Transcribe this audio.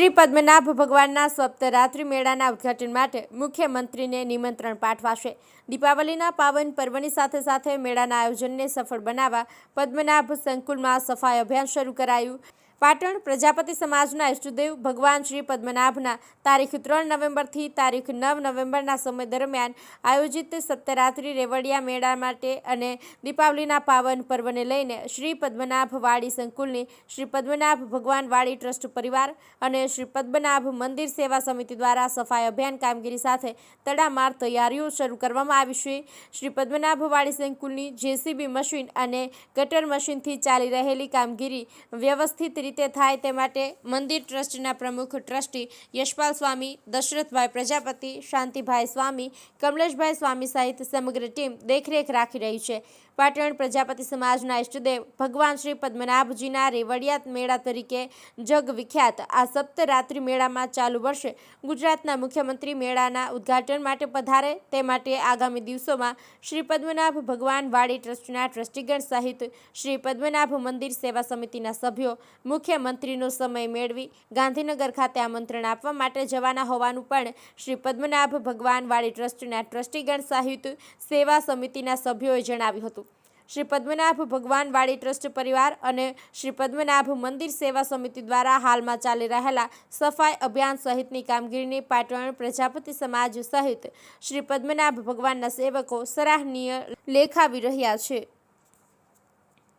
શ્રી પદ્મનાભ ભગવાનના સપ્તરાત્રિ મેળાના ઉદ્ઘાટન માટે મુખ્યમંત્રીને નિમંત્રણ પાઠવાશે. દીપાવલીના પાવન પર્વની સાથે સાથે મેળાના આયોજનને સફળ બનાવવા પદ્મનાભ સંકુલમાં સફાઈ અભિયાન શરૂ કરાયું. પાટણ પ્રજાપતિ સમાજના ઇષ્ટદેવ ભગવાન શ્રી પદ્મનાભના તારીખ ત્રણ નવેમ્બરથી તારીખ નવ નવેમ્બરના સમય દરમિયાન આયોજિત સપ્તરાત્રિ રેવડિયા મેળા માટે અને દીપાવલીના પાવન પર્વને લઈને શ્રી પદ્મનાભ વાડી સંકુલની શ્રી પદ્મનાભ ભગવાન વાડી ટ્રસ્ટ પરિવાર અને શ્રી પદ્મનાભ મંદિર સેવા સમિતિ દ્વારા સફાઈ અભિયાન કામગીરી સાથે તડામાર તૈયારીઓ શરૂ કરવામાં આવી છે. શ્રી પદ્મનાભ વાડી સંકુલની જેસીબી મશીન અને ગટર મશીનથી ચાલી રહેલી કામગીરી વ્યવસ્થિત રીતે થાય તે માટે મંદિર ટ્રસ્ટના પ્રમુખ ટ્રસ્ટી યશપાલ સ્વામી, દશરથભાઈ પ્રજાપતિ, શાંતિભાઈ સ્વામી, કમલેશભાઈ સ્વામી સહિત સમગ્ર ટીમ દેખરેખ રાખી રહી છે. પાટણ પ્રજાપતિ સમાજના ઇષ્ટદેવ ભગવાન શ્રી પદ્મનાભજીના રેવડિયા મેળા તરીકે જગવિખ્યાત આ સપ્તરાત્રિ મેળામાં ચાલુ વર્ષે ગુજરાતના મુખ્યમંત્રી મેળાના ઉદ્ઘાટન માટે પધારે. તે માટે આગામી દિવસોમાં શ્રી પદ્મનાભ ભગવાન વાડી ટ્રસ્ટના ટ્રસ્ટીગણ સહિત શ્રી પદ્મનાભ મંદિર સેવા સમિતિના સભ્યો મુખ્યમંત્રીનો સમય મેળવી ગાંધીનગર ખાતે આમંત્રણ આપવા માટે જવાના હોવાનું પણ શ્રી પદ્મનાભ ભગવાનવાળી ટ્રસ્ટના ટ્રસ્ટીગણ સહિત સેવા સમિતિના સભ્યોએ જણાવ્યું હતું. શ્રી પદ્મનાભ ભગવાનવાળી ટ્રસ્ટ પરિવાર અને શ્રી પદ્મનાભ મંદિર સેવા સમિતિ દ્વારા હાલમાં ચાલી રહેલા સફાઈ અભિયાન સહિતની કામગીરીની પાટણ પ્રજાપતિ સમાજ સહિત શ્રી પદ્મનાભ ભગવાનના સેવકો સરાહનીય લેખાવી રહ્યા છે.